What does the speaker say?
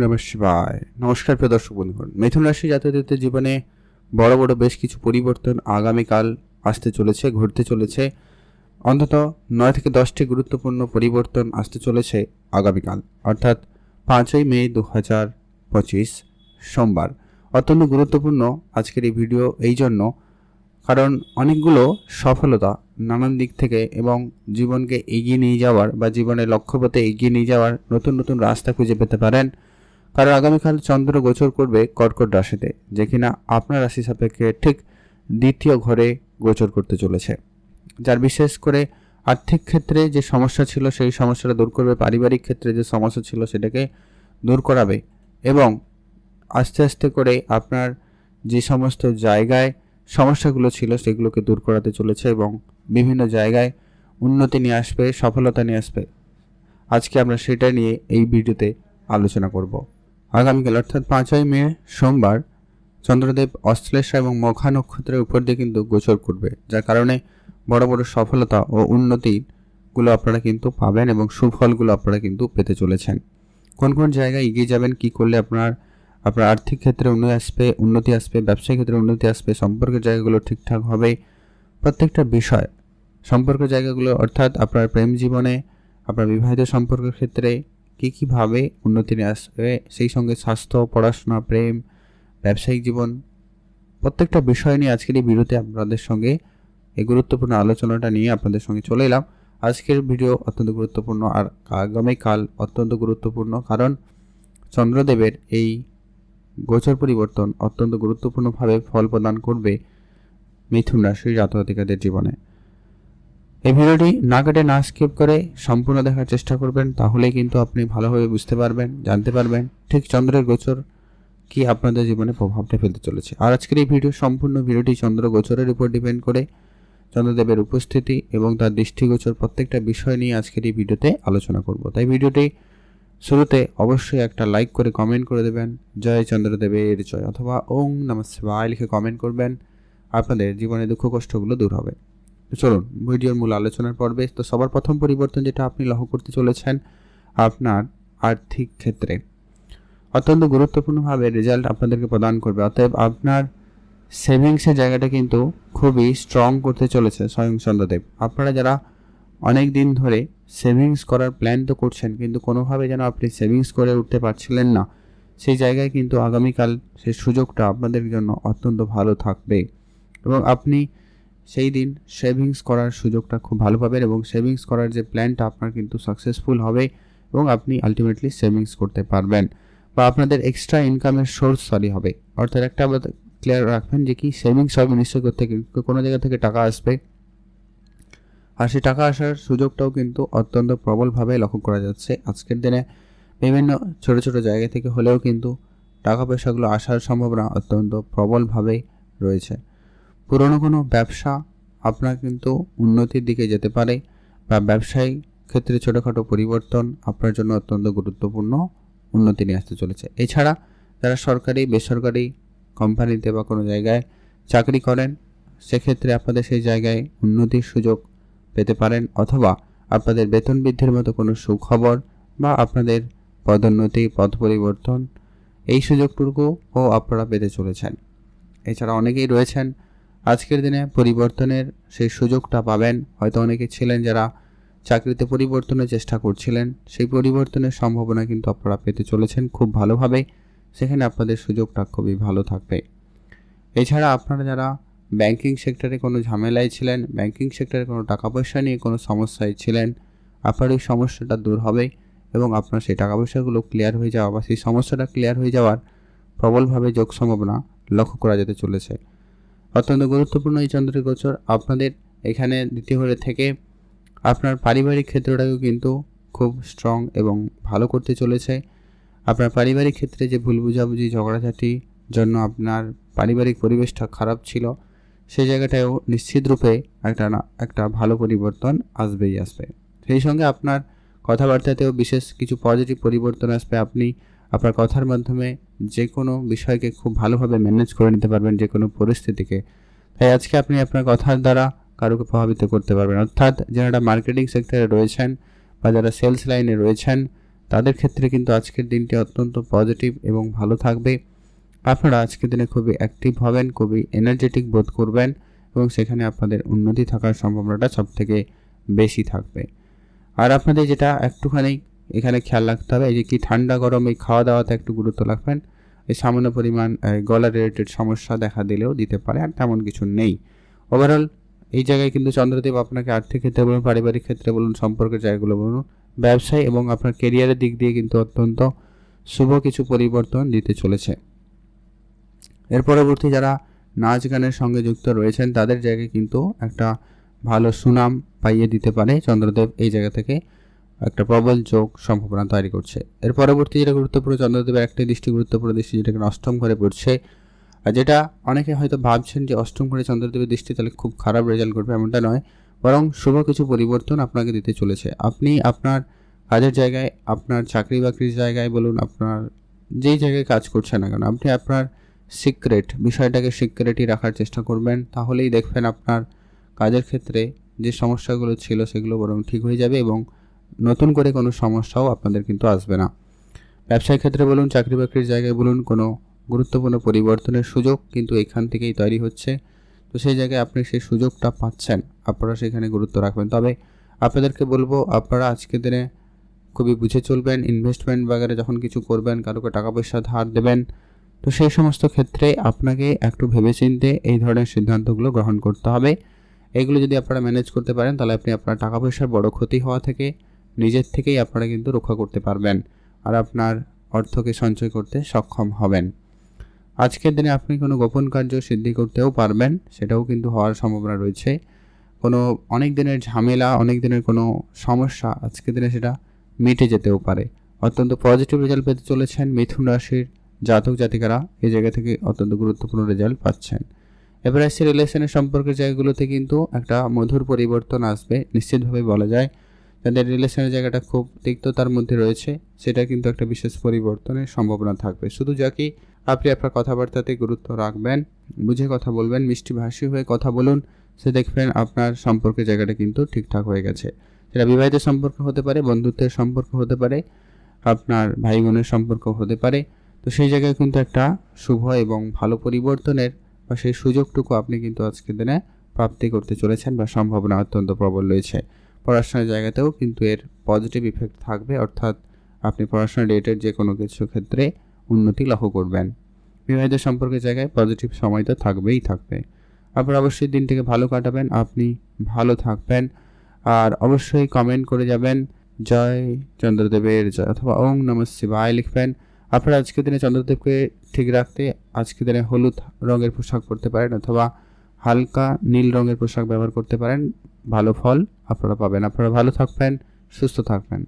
নমঃ শিবায়। নমস্কার প্রিয় দর্শক বন্ধুগণ, মিথুন রাশি জাতকদের জীবনে বড় বড় বেশ কিছু পরিবর্তন আগামীকাল আসতে চলেছে, ঘটতে চলেছে। অন্তত নয় থেকে দশটি গুরুত্বপূর্ণ পরিবর্তন আসতে চলেছে আগামীকাল, অর্থাৎ পাঁচই মে দু হাজার পঁচিশ সোমবার। অত্যন্ত গুরুত্বপূর্ণ আজকের এই ভিডিও এই জন্য, কারণ অনেকগুলো সফলতা নানান দিক থেকে এবং জীবনকে এগিয়ে নিয়ে যাওয়ার বা জীবনের লক্ষ্যপথে এগিয়ে নিয়ে যাওয়ার নতুন নতুন রাস্তা খুঁজে পেতে পারেন। কারণ আগামীকাল চন্দ্র গোচর করবে কর্কট রাশিতে, যে কিনা আপনার রাশি সাপেক্ষে ঠিক দ্বিতীয় ঘরে গোচর করতে চলেছে। যার বিশেষ করে আর্থিক ক্ষেত্রে যে সমস্যা ছিল, সেই সমস্যাটা দূর করবে, পারিবারিক ক্ষেত্রে যে সমস্যা ছিল, সেটাকে দূর করাবে এবং আস্তে আস্তে করে আপনার যে সমস্ত জায়গায় সমস্যাগুলো ছিল, সেগুলোকে দূর করাতে চলেছে এবং বিভিন্ন জায়গায় উন্নতি নিয়ে আসবে, সফলতা নিয়ে আসবে। আজকে আমরা সেটা নিয়ে এই ভিডিওতে আলোচনা করব। আগামীকাল, অর্থাৎ পাঁচই মে, সোমবার, চন্দ্রদেব অশ্লেষা এবং মখা নক্ষত্রের উপর দিয়ে কিন্তু গোচর করবে। যার কারণে বড় বড় সফলতা ও উন্নতিগুলো আপনারা কিন্তু পাবেন এবং সুফলগুলো আপনারা কিন্তু পেতে চলেছেন। কোন কোন জায়গায় এগিয়ে যাবেন, কি করলে আপনার আপনার আর্থিক ক্ষেত্রে উন্নতি আসবে উন্নতি আসবে, ব্যবসায়িক ক্ষেত্রে উন্নতি আসবে, সম্পর্কের জায়গাগুলো ঠিকঠাক হবে, প্রত্যেকটা বিষয় সম্পর্ক জায়গাগুলো, অর্থাৎ আপনার প্রেম জীবনে, আপনার বিবাহিত সম্পর্কের ক্ষেত্রে কী, কীভাবে উন্নতি নিয়ে আসবে, সেই সঙ্গে স্বাস্থ্য, পড়াশোনা, প্রেম, ব্যবসায়িক জীবন, প্রত্যেকটা বিষয় নিয়ে আজকের এই ভিডিওতে আপনাদের সঙ্গে এই গুরুত্বপূর্ণ আলোচনাটা নিয়ে আপনাদের সঙ্গে চলে এলাম। আজকের ভিডিও অত্যন্ত গুরুত্বপূর্ণ আর আগামীকাল অত্যন্ত গুরুত্বপূর্ণ কারণ চন্দ্রদেবের এই গোচর পরিবর্তন অত্যন্ত গুরুত্বপূর্ণভাবে ফল প্রদান করবে মিথুন রাশির জাতকাতিকাদের জীবনে। এই ভিডিওটি না কেটে না স্কিপ করে সম্পূর্ণ দেখার চেষ্টা করবেন তাহলে কিন্তু আপনি ভালোভাবে বুঝতে পারবেন, জানতে পারবেন ঠিক চন্দ্রের গোচর কি আপনাদের জীবনে প্রভাবটা ফেলতে চলেছে। আর আজকের এই ভিডিও সম্পূর্ণ ভিডিওটি চন্দ্র গোচরের উপর ডিপেন্ড করে চন্দ্রদেবের উপস্থিতি এবং তার দৃষ্টিগোচর প্রত্যেকটা বিষয় নিয়ে আজকের এই ভিডিওতে আলোচনা করব। তাই ভিডিওটি শুরুতে অবশ্যই একটা লাইক করে কমেন্ট করে দেবেন, জয় চন্দ্রদেবের জয়, অথবা ওং নমঃ শিবায় লিখে কমেন্ট করবেন, আপনাদের জীবনে দুঃখ কষ্টগুলো দূর হবে। চলুন, ভিডিওর মূল আলোচনার পর্বে। তো সবার প্রথম পরিবর্তন যেটা আপনি লক্ষ্য করতে চলেছেন, আপনার আর্থিক ক্ষেত্রে। অত্যন্ত গুরুত্বপূর্ণভাবে রেজাল্ট আপনাদেরকে প্রদান করবে। অতএব আপনার সেভিংসের জায়গাটা কিন্তু খুবই স্ট্রং করতে চলেছে স্বয়ং চন্দ্রদেব আপনারা যারা অনেক দিন ধরে সেভিংস করার প্ল্যান তো করছেন, কিন্তু কোনোভাবে যেন আপনি সেভিংস করে উঠতে পারছিলেন না, সেই জায়গায় কিন্তু আগামীকাল সেই সুযোগটা আপনাদের জন্য অত্যন্ত ভালো থাকবে। এবং আপনি সেই দিন সেভিংস করার সুযোগটা খুব ভালো পাবেন এবং সেভিংস করার যে প্ল্যানটা আপনার কিন্তু সাকসেসফুল হবে এবং আপনি আলটিমেটলি সেভিংস করতে পারবেন। বা আপনাদের এক্সট্রা ইনকামের সোর্স সরি হবে। অর্থাৎ একটা ক্লিয়ার রাখবেন যে কি সেভিংস হবে নিশ্চয় করতে কোনো জায়গা থেকে টাকা আসবে। আর সেই টাকা আসার সুযোগটাও কিন্তু অত্যন্ত প্রবলভাবে লক্ষ্য করা যাচ্ছে। আজকের দিনে বিভিন্ন ছোট ছোট জায়গা থেকে হলেও কিন্তু টাকা পয়সাগুলো আসার সম্ভাবনা অত্যন্ত প্রবলভাবে রয়েছে। পুরনো কোনো ব্যবসা আপনার কিন্তু উন্নতির দিকে যেতে পারে বা ব্যবসায়িক ক্ষেত্রে ছোটোখাটো পরিবর্তন আপনার জন্য অত্যন্ত গুরুত্বপূর্ণ উন্নতি নিয়ে আসতে চলেছে। এছাড়া যারা সরকারি, বেসরকারি কোম্পানিতে বা কোনো জায়গায় চাকরি করেন, সেক্ষেত্রে আপনাদের সেই জায়গায় উন্নতির সুযোগ পেতে পারেন অথবা আপনাদের বেতন বৃদ্ধির মতো কোনো সুখবর বা আপনাদের পদোন্নতি, পদ পরিবর্তন এই সুযোগটুকুও আপনারা পেতে চলেছেন। এছাড়া অনেকেই রয়েছেন আজকের দিনে পরিবর্তনের সেই সুযোগটা পাবেন। হয়তো অনেকে ছিলেন যারা চাকরিতে পরিবর্তনের চেষ্টা করছিলেন। সেই পরিবর্তনের সম্ভাবনা কিন্তু আপনারা পেতে চলেছেন খুব ভালোভাবে। সেখানে আপনাদের সুযোগটা খুবই ভালো থাকবে। এছাড়া আপনারা যারা ব্যাংকিং সেক্টরে কোনো ঝামেলায় ছিলেন, ব্যাংকিং সেক্টরে কোনো টাকা পয়সা নিয়ে কোনো সমস্যায় ছিলেন, আপনার ওই সমস্যাটা দূর হবে এবং আপনার সেই টাকা পয়সাগুলো ক্লিয়ার হয়ে যাওয়া বা সেই সমস্যাটা ক্লিয়ার হয়ে যাওয়ার প্রবলভাবে যোগ সম্ভাবনা লক্ষ্য করা যেতে চলেছে। অত্যন্ত গুরুত্বপূর্ণ এই চন্দ্রের গোচর আপনাদের এখানে দ্বিতীয় ঘরে থেকে আপনার পারিবারিক ক্ষেত্রটাকেও কিন্তু খুব স্ট্রং এবং ভালো করতে চলেছে। আপনার পারিবারিক ক্ষেত্রে যে ভুল বুঝাবুঝি, ঝগড়াঝাটি জন্য আপনার পারিবারিক পরিবেশটা খারাপ ছিল সেই জায়গাটাও নিশ্চিত রূপে একটা না, একটা ভালো পরিবর্তন আসবেই আসবে। সেই সঙ্গে আপনার কথাবার্তাতেও বিশেষ কিছু পজিটিভ পরিবর্তন আসবে। আপনি আপনার কথার মাধ্যমে যে কোনো বিষয়কে খুব ভালোভাবে ম্যানেজ করে নিতে পারবেন যে কোনো পরিস্থিতিকে। তাই আজকে আপনি আপনার কথার দ্বারা কারোকে প্রভাবিত করতে পারবেন। অর্থাৎ যারা মার্কেটিং সেক্টরে রয়েছেন বা যারা সেলস লাইনে রয়েছেন, তাদের ক্ষেত্রে কিন্তু আজকের দিনটি অত্যন্ত পজিটিভ এবং ভালো থাকবে। আপনারা আজকের দিনে খুবই অ্যাক্টিভ হবেন, খুবই এনার্জেটিক বোধ করবেন এবং সেখানে আপনাদের উন্নতি থাকার সম্ভাবনাটা সব থেকে বেশি থাকবে। আর আপনাদের যেটা একটুখানি এখানে খেয়াল রাখতে হবে, এই যে কি ঠান্ডা গরম, এই খাওয়া দাওয়াতে একটু গুরুত্ব রাখবেন। এই সামান্য পরিমাণ গলা রিলেটেড সমস্যা দেখা দিলেও দিতে পারে, আর তেমন কিছু নেই। ওভারঅল এই জায়গায় কিন্তু চন্দ্রদেব আপনাকে আর্থিক ক্ষেত্রে বলুন, পারিবারিক ক্ষেত্রে বলুন, সম্পর্কের জায়গাগুলো বলুন, ব্যবসায় এবং আপনার কেরিয়ারের দিক দিয়ে কিন্তু অত্যন্ত শুভ কিছু পরিবর্তন দিতে চলেছে। এর পরবর্তী যারা নাচ গানের সঙ্গে যুক্ত রয়েছেন, তাদের জায়গায় কিন্তু একটা ভালো সুনাম পাইয়ে দিতে পারে চন্দ্রদেব এই জায়গা থেকে। একটা প্রবল যোগ সম্ভাবনা তৈরি করছে। এর পরবর্তী যেটা গুরুত্বপূর্ণ, চন্দ্রদেবের একটি দৃষ্টি গুরুত্বপূর্ণ দৃষ্টি যেটাকে অষ্টম ঘরে পড়ছে, আর যেটা অনেকে হয়তো ভাবছেন যে অষ্টম ঘরে চন্দ্রদেবের দৃষ্টি তাহলে খুব খারাপ রেজাল্ট করবে এমনটা নয়, বরং শুভ কিছু পরিবর্তন আপনাকে দিতে চলেছে। আপনি আপনার কাজের জায়গায়, আপনার চাকরি বাকরির জায়গায় বলুন, আপনার যেই জায়গায় কাজ করছেন না কেন, আপনি আপনার সিক্রেট বিষয়টাকে সিক্রেটই রাখার চেষ্টা করবেন, তাহলেই দেখবেন আপনার কাজের ক্ষেত্রে যে সমস্যাগুলো ছিল সেগুলো বরং ঠিক হয়ে যাবে এবং নতুন করে কোনো সমস্যাও আপনাদের কিন্তু আসবে না। ব্যবসায়িক ক্ষেত্রে বলুন, চাকরি বাকরির জায়গায় বলুন, কোনো গুরুত্বপূর্ণ পরিবর্তনের সুযোগ কিন্তু এখান থেকেই তৈরি হচ্ছে। তো সেই জায়গায় আপনি সেই সুযোগটা পাচ্ছেন, আপনারা সেখানে গুরুত্ব রাখবেন। তবে আপনাদেরকে বলব, আপনারা আজকের দিনে খুবই বুঝে চলবেন ইনভেস্টমেন্ট বাগারে যখন কিছু করবেন, কারোকে টাকা পয়সা ধার দেবেন, তো সেই সমস্ত ক্ষেত্রে আপনাকে একটু ভেবেচিন্তে এই ধরনের সিদ্ধান্তগুলো গ্রহণ করতে হবে। এগুলো যদি আপনারা ম্যানেজ করতে পারেন, তাহলে আপনি আপনার টাকা পয়সার বড় ক্ষতি হওয়া থেকে নিজের থেকেই আপনারা কিন্তু রক্ষা করতে পারবেন আর আপনার অর্থকে সঞ্চয় করতে সক্ষম হবেন। আজকের দিনে আপনি কোনো গোপন কার্য সিদ্ধি করতেও পারবেন, সেটাও কিন্তু হওয়ার সম্ভাবনা রয়েছে। কোনো অনেক দিনের ঝামেলা, অনেক দিনের কোনো সমস্যা আজকের দিনে সেটা মিটে যেতেও পারে। অত্যন্ত পজিটিভ রেজাল্ট পেতে চলেছেন মিথুন রাশির জাতক জাতিকারা, এই জায়গা থেকে অত্যন্ত গুরুত্বপূর্ণ রেজাল্ট পাচ্ছেন। এবার আসছে রিলেশনের সম্পর্কের জায়গাগুলোতে কিন্তু একটা মধুর পরিবর্তন আসবে, নিশ্চিতভাবে বলা যায়। যাদের রিলেশনের জায়গাটা খুব তিক্ততার মধ্যে রয়েছে, সেটা কিন্তু একটা বিশেষ পরিবর্তনের সম্ভাবনা থাকবে। শুধু যা কি আপনি আপনার কথাবার্তাতে গুরুত্ব রাখবেন, বুঝে কথা বলবেন মিষ্টি ভাষী হয়ে কথা বলুন, সে দেখবেন আপনার সম্পর্কের জায়গাটা কিন্তু ঠিকঠাক হয়ে গেছে। সেটা বিবাহিত সম্পর্ক হতে পারে, বন্ধুত্বের সম্পর্ক হতে পারে, আপনার ভাই বোনের সম্পর্ক হতে পারে। তো সেই জায়গায় কিন্তু একটা শুভ এবং ভালো পরিবর্তনের বা সেই সুযোগটুকু আপনি কিন্তু আজকের দিনে প্রাপ্তি করতে চলেছেন বা সম্ভাবনা অত্যন্ত প্রবল রয়েছে। পড়াশোনার জায়গাতেও কিন্তু এর পজিটিভ ইফেক্ট থাকবে। অর্থাৎ আপনি পড়াশোনা রিলেটেড যে কোনো কিছু ক্ষেত্রে উন্নতি লক্ষ্য করবেন। বিবাহিত সম্পর্কের জায়গায় পজিটিভ সময় তো থাকবেই থাকবে। আপনার অবশ্যই দিনটিকে ভালো কাটাবেন, আপনি ভালো থাকবেন। আর অবশ্যই কমেন্ট করে যাবেন, জয় চন্দ্রদেবের জয় অথবা ওং নম শিবায় লিখবেন। আপনারা আজকের দিনে চন্দ্রদেবকে ঠিক রাখতে, আজকের দিনে হলুদ রঙের পোশাক পরতে পারেন অথবা হালকা নীল রঙের পোশাক ব্যবহার করতে পারেন। ভালো ফল আপনারা পাবেন। আপনারা ভালো থাকবেন, সুস্থ থাকবেন।